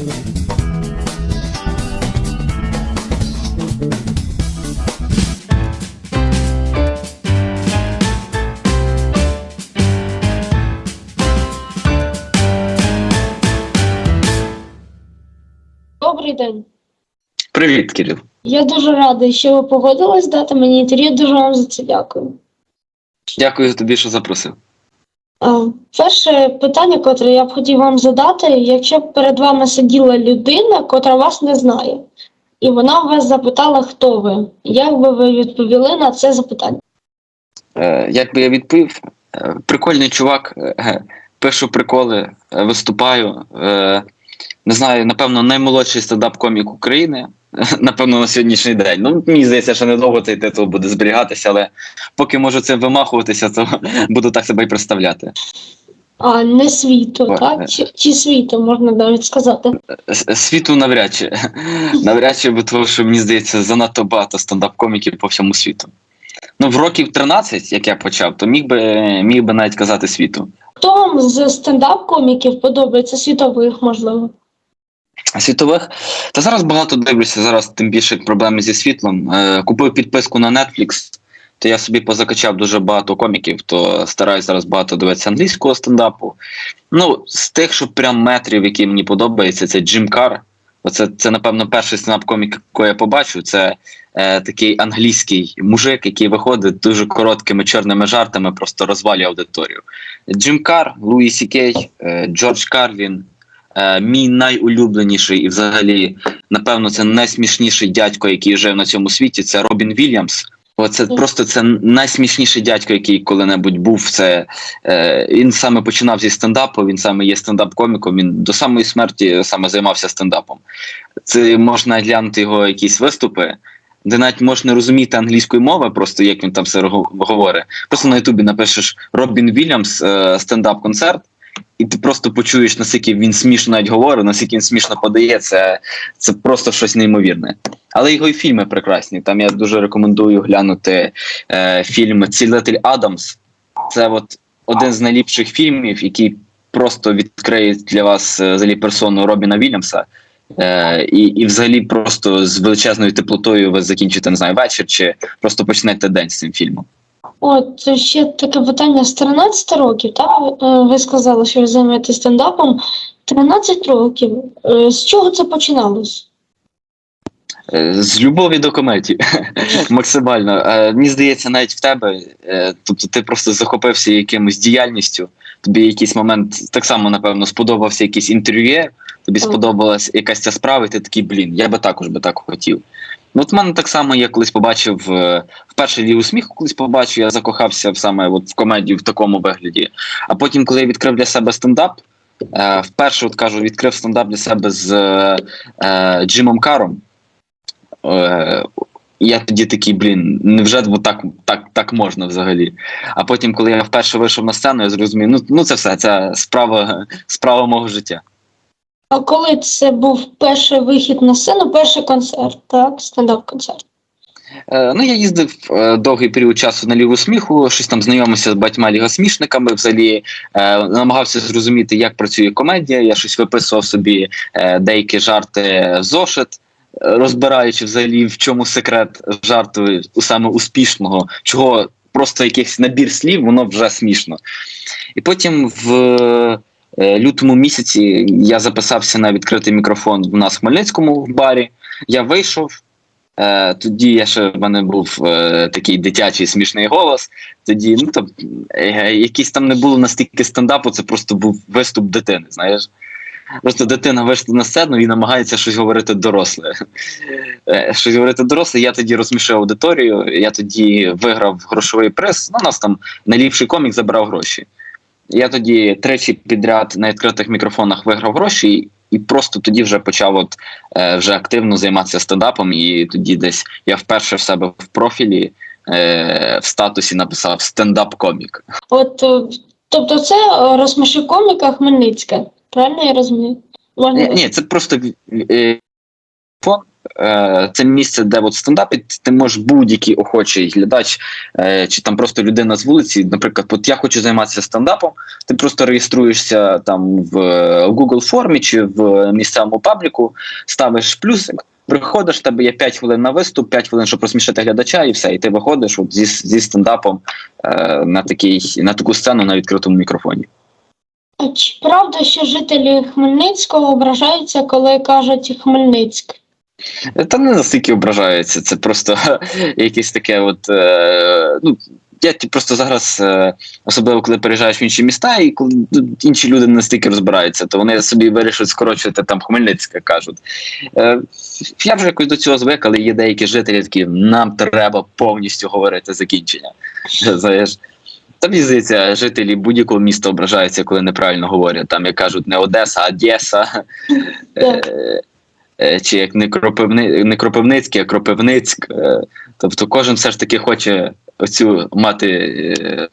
Добрий день. Привіт, Кирил. Я дуже радий, що ви погодились дати мені інтерв'ю. Дуже вам за це дякую. Дякую тобі, що запросив. А, перше питання, котре я б хотів вам задати, якщо б перед вами сиділа людина, котра вас не знає, і вона вас запитала, хто ви, як би ви відповіли на це запитання? Е, як би я відповів, Е, прикольний чувак, е, пишу приколи, е, виступаю. Е, не знаю, напевно, наймолодший стендап-комік України. Напевно, на сьогоднішній день. Ну, мені здається, що недовго цей титул буде зберігатися, але поки можу цим вимахуватися, то буду так себе і представляти. А не світу, так? е. Чи, чи світу, можна навіть сказати. Світу навряд чи. Навряд чи, бо того, що мені здається, занадто багато стендап-коміків по всьому світу. Ну, в років 13, як я почав, то міг би, міг би навіть казати світу. Хто вам з стендап-коміків подобається світових, можливо? Світових. Та зараз багато дивлюся, зараз тим більше проблеми зі світлом. Е, купив підписку на Netflix, то я собі позакачав дуже багато коміків, то стараюсь зараз багато дивитися англійського стендапу. Ну, з тих, що прям метрів, які мені подобаються, це Джим Кар. Оце це, напевно, перший стендап-комік, якого я побачу. Це е, такий англійський мужик, який виходить дуже короткими чорними жартами, просто розвалює аудиторію. Джим Кар, Луї Сі Кей, е, Джордж Карвін, Е, мій найулюбленіший і взагалі, напевно, це найсмішніший дядько, який жив на цьому світі. Це Робін Вільямс. Оце просто це найсмішніший дядько, який коли-небудь був. Це е, він саме починав зі стендапу. Він саме є стендап-коміком. Він до самої смерті саме займався стендапом. Це можна глянути його якісь виступи, де навіть можна розуміти англійської мови, просто як він там все говорить. Просто на Ютубі напишеш Робін Вільямс е, стендап-концерт. І ти просто почуєш, наскільки він смішно навіть говорить, наскільки він смішно подає, це, це просто щось неймовірне. Але його і фільми прекрасні. Там я дуже рекомендую глянути е, фільм Цілитель Адамс. Це от один з найліпших фільмів, який просто відкриє для вас е, взагалі персону Робіна Вільямса. Е, і, і взагалі просто з величезною теплотою ви закінчите, не знаю, вечір чи просто почнете день з цим фільмом. От ще таке питання з 13 років, так? Е, Ви сказали, що ви займаєтесь стендапом. 13 років. Е, З чого це починалось? Е, З любові до комедії максимально. Мені здається, навіть в тебе. Тобто ти просто захопився якимось діяльністю. Тобі якийсь момент так само, напевно, сподобався якийсь інтерв'ю, тобі сподобалась якась ця справа, і ти такий, блін, я би також би так хотів. Ну, от в мене так само, я колись побачив е, вперше лігу сміху, колись побачив, я закохався саме от в комедію в такому вигляді. А потім, коли я відкрив для себе стендап, е, вперше от кажу, відкрив стендап для себе з е, е, Джимом Каром. Е, я тоді такий, блін, невже бо так, так, так можна взагалі. А потім, коли я вперше вийшов на сцену, я зрозумів, ну, ну це все, це справа, справа мого життя. А коли це був перший вихід на сцену, перший концерт, так? Стендап-концерт. Е, ну, я їздив е, довгий період часу на лігу сміху, щось там знайомився з багатьма лігосмішниками, взагалі е, намагався зрозуміти, як працює комедія. Я щось виписував собі деякі жарти в зошит, розбираючи взагалі, в чому секрет жарту саме успішного, чого просто якийсь набір слів, воно вже смішно. І потім в лютому місяці я записався на відкритий мікрофон в нас в Хмельницькому в барі. Я вийшов. Е, тоді я ще в мене був е, такий дитячий смішний голос. Тоді ну то е, якийсь там не було настільки стендапу, це просто був виступ дитини. Знаєш, просто дитина вийшла на сцену і намагається щось говорити доросле. Е, щось говорити доросле. Я тоді розмішив аудиторію. Я тоді виграв грошовий приз. Ну, у нас там найліпший комік забрав гроші. Я тоді тричі підряд на відкритих мікрофонах виграв гроші, і просто тоді вже почав от, е, вже активно займатися стендапом. І тоді десь я вперше в себе в профілі е, в статусі написав стендап-комік. От, е, тобто це е, коміка Хмельницьке. Правильно я розумію? Можна Ні, ні, це просто е, е, це місце, де от стендапить, ти можеш будь-який охочий глядач, е, чи там просто людина з вулиці. Наприклад, от я хочу займатися стендапом, ти просто реєструєшся там в е, Google формі чи в місцевому пабліку, ставиш плюсик. Приходиш, тебе є 5 хвилин на виступ, 5 хвилин, щоб розсмішити глядача, і все. І ти виходиш от зі, зі стендапом е, на, такий, на таку сцену на відкритому мікрофоні. Чи правда, що жителі Хмельницького ображаються, коли кажуть Хмельницьк? Та не настільки ображаються, це просто якесь таке, от е, ну. Я ті- просто зараз, е, особливо коли переїжджаєш в інші міста, і коли інші люди не настільки розбираються, то вони собі вирішують скорочувати там Хмельницьке кажуть. Е, я вже якось до цього звик, але є деякі жителі такі, нам треба повністю говорити закінчення. Знаєш, та мені здається, жителі будь-якого міста ображаються, коли неправильно говорять. Там як кажуть не Одеса, а Одеса. Е, Чи як не, Кропивни, не Кропивницький, а Кропивницьк. Е, Тобто кожен все ж таки хоче оцю мати е,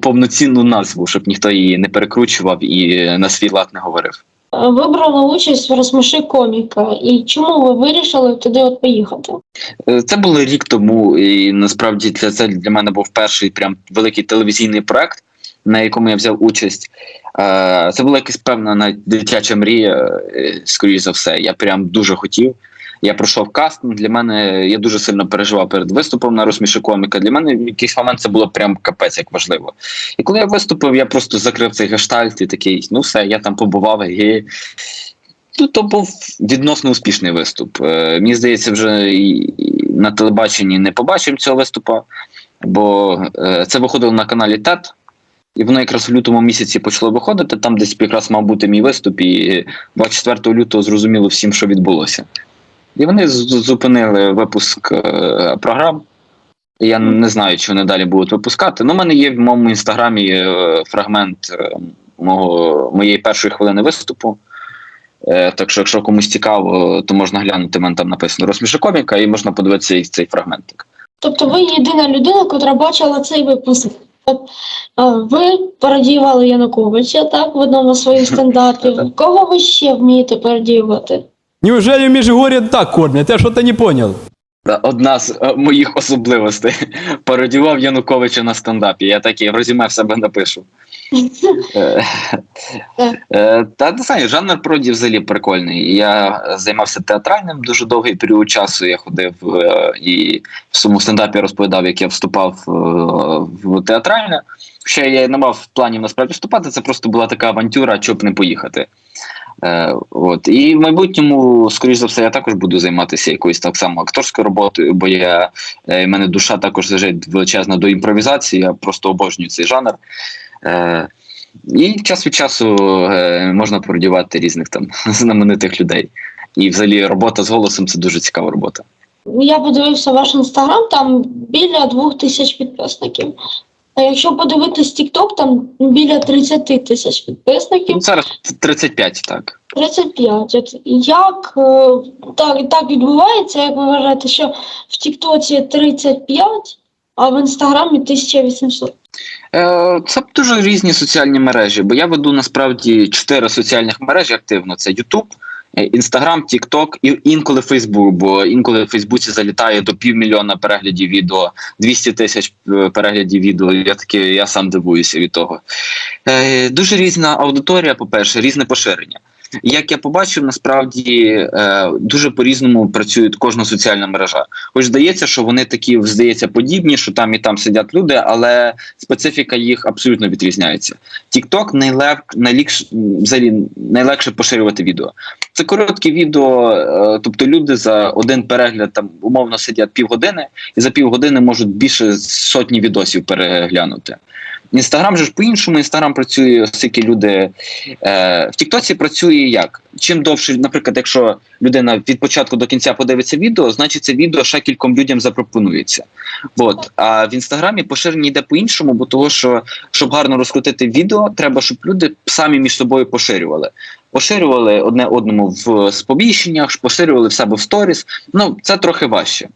повноцінну назву, щоб ніхто її не перекручував і на свій лад не говорив. Ви брали участь в розсміши коміка. І чому ви вирішили туди от поїхати? Це було рік тому, і насправді для це для мене був перший прям великий телевізійний проект, на якому я взяв участь. Е, Це була якась певна дитяча мрія, е, скоріш за все. Я прям дуже хотів. Я пройшов кастинг. Для мене я дуже сильно переживав перед виступом на розсміши коміка. Для мене в якийсь момент це було прям капець як важливо. І коли я виступив, я просто закрив цей гештальт і такий, ну все, я там побував і. Ну, то був відносно успішний виступ. Е, мені здається, вже на телебаченні не побачимо цього виступу, бо це виходило на каналі ТЕТ, і воно якраз в лютому місяці почало виходити. Там десь якраз мав бути мій виступ, і 24 лютого зрозуміло всім, що відбулося. І вони зупинили випуск е, програм. Я не знаю, чи вони далі будуть випускати. Ну, у мене є в моєму інстаграмі е, фрагмент е, мого, моєї першої хвилини виступу. Е, так що, якщо комусь цікаво, то можна глянути. в мене там написано розсміши коміка, і можна подивитися цей фрагментик. Тобто ви єдина людина, яка бачила цей випуск. От, Ви пародіювали Януковича, так, в одному з своїх стендапів. Кого ви ще вмієте пародіювати? Неужели в Межигорье так кормлять? Я что-то не понял. Одна з е, моїх особливостей пародіював Януковича на стендапі. Я такий в резюме в себе напишу. Е, е, Та не знаю, жанр пародії взагалі прикольний. Я займався театральним дуже довгий період часу. Я ходив е, і в своєму стендапі розповідав, як я вступав е, в театральне. Ще я не мав планів насправді вступати. Це просто була така авантюра, щоб не поїхати. Е, от. І в майбутньому, скоріш за все, я також буду займатися якоюсь так само акторською роботою, бо я, е, в мене душа також лежить величезна до імпровізації, я просто обожнюю цей жанр. Е, і час від часу е, можна пародіювати різних там знаменитих людей. І взагалі робота з голосом це дуже цікава робота. Я подивився ваш інстаграм, там біля двох тисяч підписників. А якщо подивитись TikTok, там біля 30 тисяч підписників. Ну, зараз 35, так. 35. От як е, так, так відбувається, як ви вважаєте, що в Тіктоці 35, а в Інстаграмі 1800? Е, Це дуже різні соціальні мережі, бо я веду насправді чотири соціальних мережі активно: це YouTube, Інстаграм, Тікток і інколи Фейсбук, бо інколи в Фейсбуці залітає до півмільйона переглядів відео, 200 тисяч е, переглядів відео. Я таки я сам дивуюся від того. Е, Дуже різна аудиторія, по-перше, різне поширення. Як я побачив, насправді е, дуже по-різному працюють кожна соціальна мережа. Хоч здається, що вони такі здається подібні, що там і там сидять люди, але специфіка їх абсолютно відрізняється. TikTok найлег, найлегше, взагалі найлегше поширювати відео. Це короткі відео, е, тобто люди за один перегляд там умовно сидять півгодини, і за півгодини можуть більше сотні відосів переглянути. Інстаграм же ж по-іншому, інстаграм працює, оскільки люди е, в Тіктоці працює як? Чим довше, наприклад, якщо людина від початку до кінця подивиться відео, значить це відео ще кільком людям запропонується. От. А в інстаграмі поширення йде по-іншому, бо того, що щоб гарно розкрутити відео, треба, щоб люди самі між собою поширювали. Поширювали одне одному в сповіщеннях, поширювали в себе в сторіс. Ну, це трохи важче.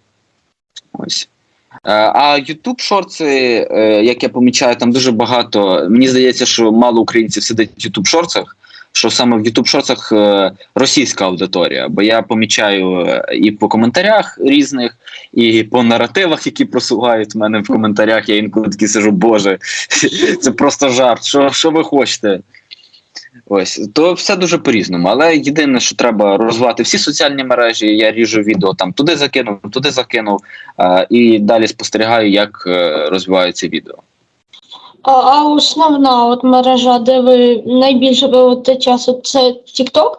Ось. Е, А YouTube шорти, е, як я помічаю, там дуже багато. Мені здається, що мало українців сидить в YouTube шорцах, що саме в YouTube шоцах е, російська аудиторія. Бо я помічаю і по коментарях різних, і по наративах, які просувають в мене в коментарях. Я інколи такий сижу, боже, це просто жарт. Що, що ви хочете? Ось то все дуже по-різному. Але єдине, що треба розвивати всі соціальні мережі. Я ріжу відео там туди закинув, туди закинув, і далі спостерігаю, як е, розвиваються відео. А, а основна от мережа, де ви найбільше проводите часу, це TikTok?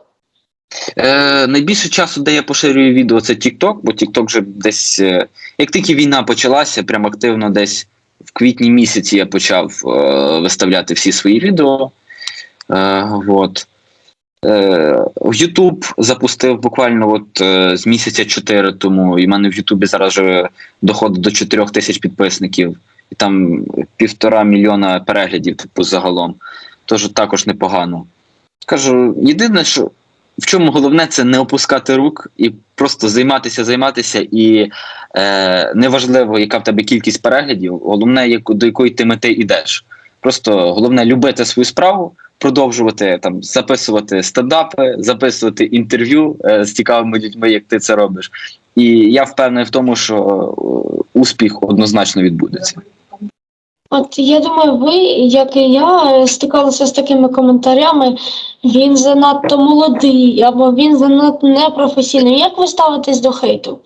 Е, найбільше часу, де я поширюю відео, це TikTok, бо TikTok вже десь, е, як тільки війна почалася, прям активно десь в квітні місяці я почав е, виставляти всі свої відео. Е, вот. Е, в YouTube запустив буквально от, е, з місяця 4 тому, і в мене в Ютубі зараз вже доходить до 4 тисяч підписників, і там півтора мільйона переглядів, типу, загалом. Тож також непогано. Кажу, єдине, що в чому головне, це не опускати рук і просто займатися, займатися, і е, неважливо, яка в тебе кількість переглядів, головне, до якої ти мети йдеш. Просто головне любити свою справу, продовжувати там записувати стендапи, записувати інтерв'ю е, з цікавими людьми, як ти це робиш. І я впевнений в тому, що е, успіх однозначно відбудеться. От я думаю, ви, як і я, стикалися з такими коментарями. Він занадто молодий або він занадто непрофесійний. Як ви ставитесь до хейту?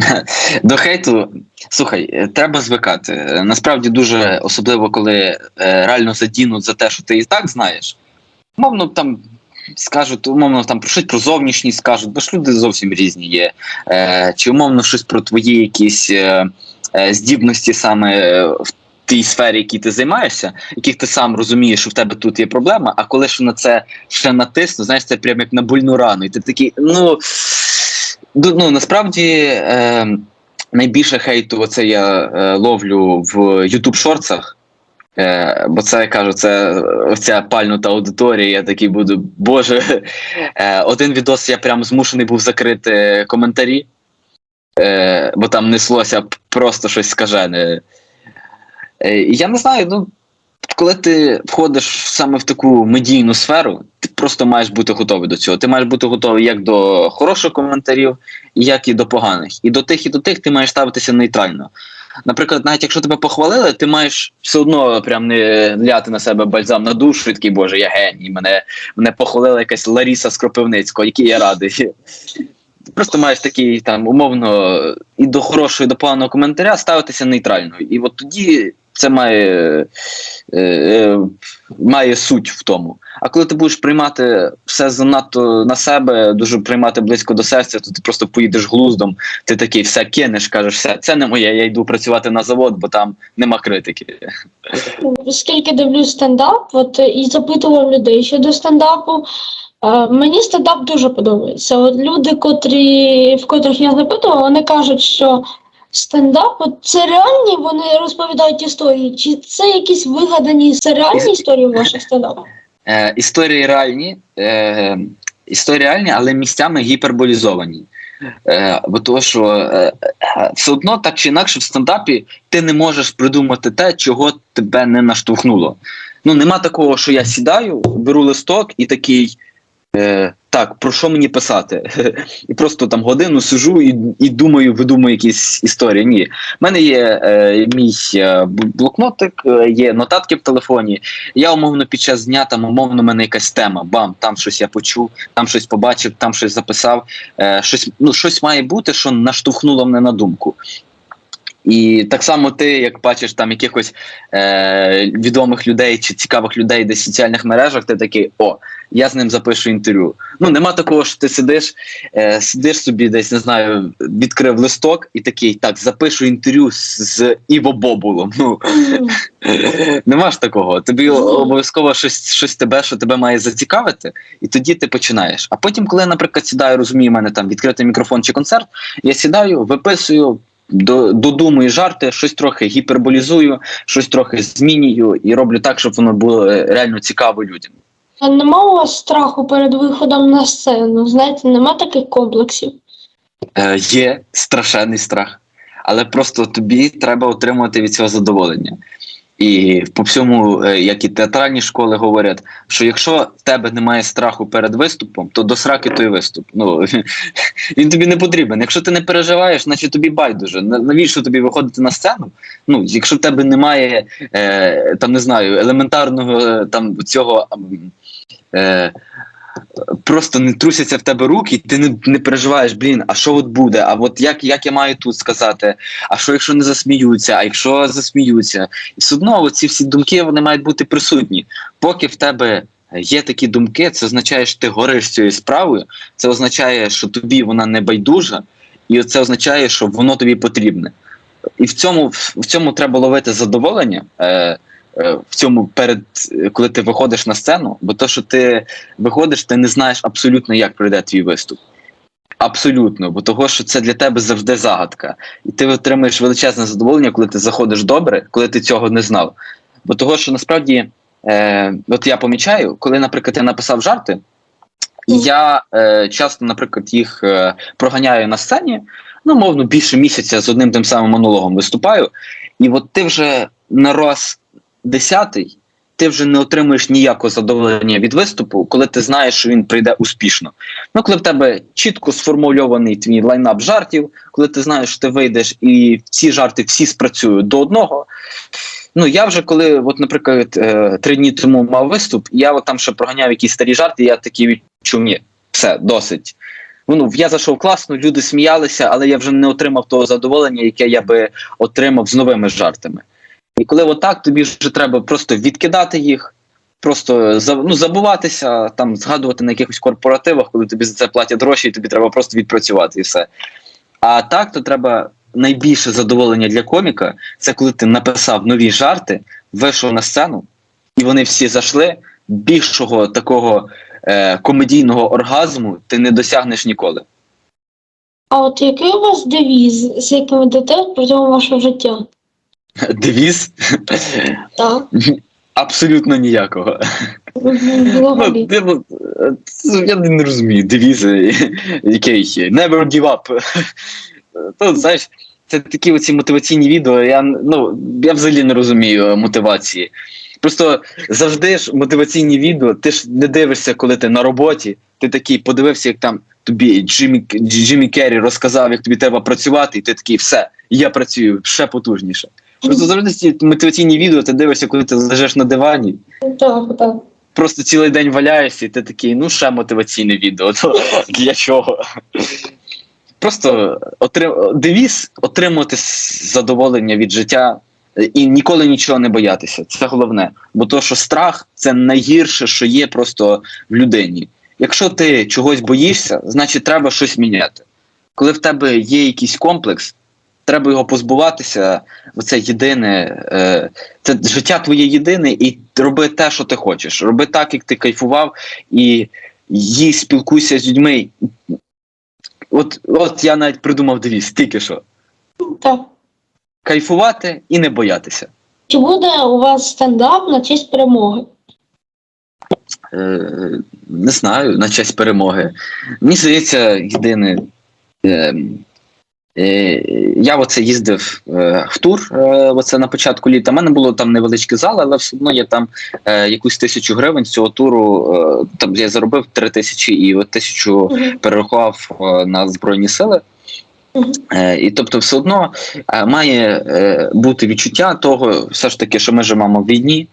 До хейту, слухай, е, треба звикати. Е, Насправді дуже особливо, коли е, реально задінуть за те, що ти і так знаєш. Мовно там скажуть, умовно там про щось про зовнішність скажуть, бо ж люди зовсім різні є. Чи умовно щось про твої якісь здібності саме в тій сфері, якій ти займаєшся, яких ти сам розумієш, що в тебе тут є проблема, а коли ж на це ще натисну, знаєш, це прям як на больну рану, і ти такий, ну. Ну насправді е, найбільше хейту оце я е, ловлю в YouTube шорцах. Е, бо це я кажу, це ця пальнута аудиторія. Я такий буду, боже. Е, один відос я прям змушений був закрити коментарі, е, бо там неслося просто щось скажене. Е, я не знаю, ну. Коли ти входиш саме в таку медійну сферу, ти просто маєш бути готовий до цього. Ти маєш бути готовий як до хороших коментарів, як і до поганих. І до тих, і до тих ти маєш ставитися нейтрально. Наприклад, навіть якщо тебе похвалили, ти маєш все одно прям не ляти на себе бальзам на душу і такий, боже, я геній, мене, мене похвалила якась Ларіса з Кропивницького, який я радий. Просто маєш такий там умовно і до хорошого, і до поганого коментаря ставитися нейтрально. І от тоді це має, е, е, має суть в тому. А коли ти будеш приймати все занадто на себе, дуже приймати близько до серця, то ти просто поїдеш глуздом, ти такий все кинеш, кажеш, все, це не моє, я йду працювати на завод, бо там нема критики. Скільки дивлюсь стендап, от е, і запитував людей щодо стендапу. Е, мені стендап дуже подобається. От люди, котрі, в котрих я запитувала, вони кажуть, що стендап от це реальні, вони розповідають історії, чи це якісь вигадані це реальні історії в ваших стендапах? Е, історії реальні, е, історії реальні, але місцями гіперболізовані. Е, бо того, що е, е, все одно так чи інакше в стендапі ти не можеш придумати те, чого тебе не наштовхнуло. Ну нема такого, що я сідаю, беру листок і такий. Е, так, про що мені писати? І просто там годину сижу і, і думаю, видумую якісь історії. Ні. У мене є е, мій е, блокнотик, е, є нотатки в телефоні. Я умовно під час дня там умовно в мене якась тема. Бам, там щось я почув, там щось побачив, там щось записав. Е, щось, ну, щось має бути, що наштовхнуло мене на думку. І так само ти, як бачиш там якихось е, відомих людей чи цікавих людей десь в соціальних мережах, ти такий, о, я з ним запишу інтерв'ю. Ну нема такого, що ти сидиш, е, сидиш собі десь, не знаю, відкрив листок і такий, так, запишу інтерв'ю з, з Іво Бобулом. Ну нема ж такого. Тобі обов'язково щось, щось тебе, що тебе має зацікавити, і тоді ти починаєш. А потім, коли наприклад, сідаю, розумію, в мене там відкритий мікрофон чи концерт, я сідаю, виписую. До, додумую жарти, щось трохи гіперболізую, щось трохи змінюю і роблю так, щоб воно було е, реально цікаво людям. А нема у вас страху перед виходом на сцену? Знаєте, нема таких комплексів. Е, є страшенний страх, але просто тобі треба отримувати від цього задоволення. І по всьому, е, як і театральні школи говорять, що якщо в тебе немає страху перед виступом, то до сраки той виступ. Ну він тобі не потрібен. Якщо ти не переживаєш, значить тобі байдуже. Навіщо тобі виходити на сцену? Ну, якщо в тебе немає е, там не знаю, елементарного е, там цього. Е, Просто не трусяться в тебе руки, і ти не, не переживаєш, блін, а що от буде? А от як, як я маю тут сказати? А що якщо не засміються? А якщо засміються? І все одно ці всі думки вони мають бути присутні. Поки в тебе є такі думки, це означає, що ти гориш цією справою, це означає, що тобі вона не байдужа, і це означає, що воно тобі потрібне. І в цьому, в цьому треба ловити задоволення. Е, в цьому перед коли ти виходиш на сцену, бо то, що ти виходиш, ти не знаєш абсолютно, як пройде твій виступ. Абсолютно, бо того, що це для тебе завжди загадка. І ти отримуєш величезне задоволення, коли ти заходиш добре, коли ти цього не знав. Бо того, що насправді, е, от я помічаю, коли, наприклад, я написав жарти, і я е, часто, наприклад, їх е, проганяю на сцені, ну, мовно, більше місяця з одним тим самим монологом виступаю, і от ти вже на раз десятий, ти вже не отримуєш ніякого задоволення від виступу, коли ти знаєш, що він прийде успішно. Ну, коли в тебе чітко сформульований твій лайнап жартів, коли ти знаєш, що ти вийдеш, і ці жарти всі спрацюють до одного. Ну, я вже коли, от, наприклад, е, три дні тому мав виступ, я от там ще проганяв якісь старі жарти, я такий відчув, ні, все, досить. Ну, я зайшов класно, люди сміялися, але я вже не отримав того задоволення, яке я би отримав з новими жартами. І коли отак, тобі вже треба просто відкидати їх, просто ну, забуватися, там згадувати на якихось корпоративах, коли тобі за це платять гроші, і тобі треба просто відпрацювати і все. А так, то треба найбільше задоволення для коміка це коли ти написав нові жарти, вийшов на сцену, і вони всі зайшли. Більшого такого е, комедійного оргазму ти не досягнеш ніколи. А от який у вас девіз, з яким йдете протягом вашого життя? Девіз Так. абсолютно ніякого. Ну, типу, е, це я не розумію девізи, який never give up. Ну, знаєш, це такі оці мотиваційні відео. Я ну я взагалі не розумію мотивації. Просто завжди ж мотиваційні відео, ти ж не дивишся, коли ти на роботі. Ти такий подивився, як там тобі Джиммі, Джиммі Керрі розказав, як тобі треба працювати, і ти такий, все, я працюю ще потужніше. Просто завжди ці мотиваційні відео ти дивишся, коли ти лежиш на дивані, Так, так. просто цілий день валяєшся, і ти такий, ну ще мотиваційне відео. То для чого? Просто отрим... девіз отримувати задоволення від життя і ніколи нічого не боятися. Це головне. Бо то, що страх це найгірше, що є просто в людині. Якщо ти чогось боїшся, значить треба щось міняти. Коли в тебе є якийсь комплекс, треба його позбуватися. Оце єдине, е, це життя твоє єдине, і роби те, що ти хочеш. Роби так, як ти кайфував, і їй спілкуйся з людьми. От, от я навіть придумав девіз, тільки що. так. Кайфувати і не боятися. Чи буде у вас стендап на честь перемоги? Е, не знаю, на честь перемоги. Мені здається, єдине. Е, я оце їздив е, в тур е, оце на початку літа. У мене було там невеличкий зал, але все одно я там е, якусь тисячу гривень з цього туру. Е, там я заробив три тисячі і от тисячу перерахував е, на Збройні Сили. Е, І тобто, все одно е, має е, бути відчуття того, все ж таки, що ми живемо в війні.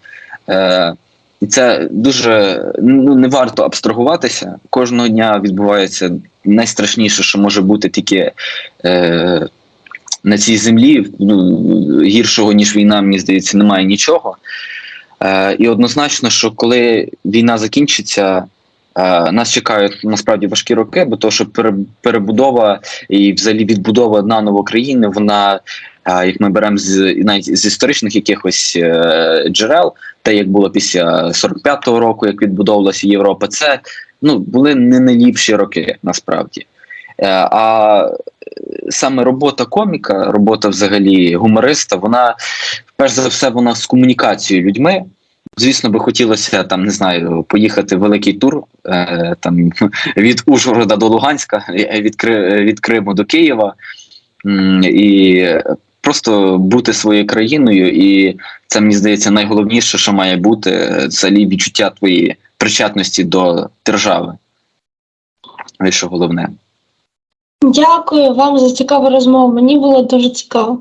І це дуже ну, не варто абстрагуватися. Кожного дня відбувається найстрашніше, що може бути тільки е, на цій землі. Ну, гіршого, ніж війна, мені здається, немає нічого. Е, і однозначно, що коли війна закінчиться, е, нас чекають насправді важкі роки, бо то, що пере- перебудова і взагалі відбудова наново країни, вона, як ми беремо з навіть з історичних якихось е, джерел, те, як було після 45-го року, як відбудовувалася Європа, це ну, були не найліпші роки насправді. Е, А саме робота коміка, робота взагалі гумориста, вона перш за все вона з комунікацією людьми. Звісно, би хотілося там, не знаю, поїхати в великий тур е, там від Ужгорода до Луганська, від, Кри- від Криму до Києва. І просто бути своєю країною, і це мені здається найголовніше, що має бути, це відчуття твоєї причетності до держави. І що головне. Дякую вам за цікаву розмову. Мені було дуже цікаво.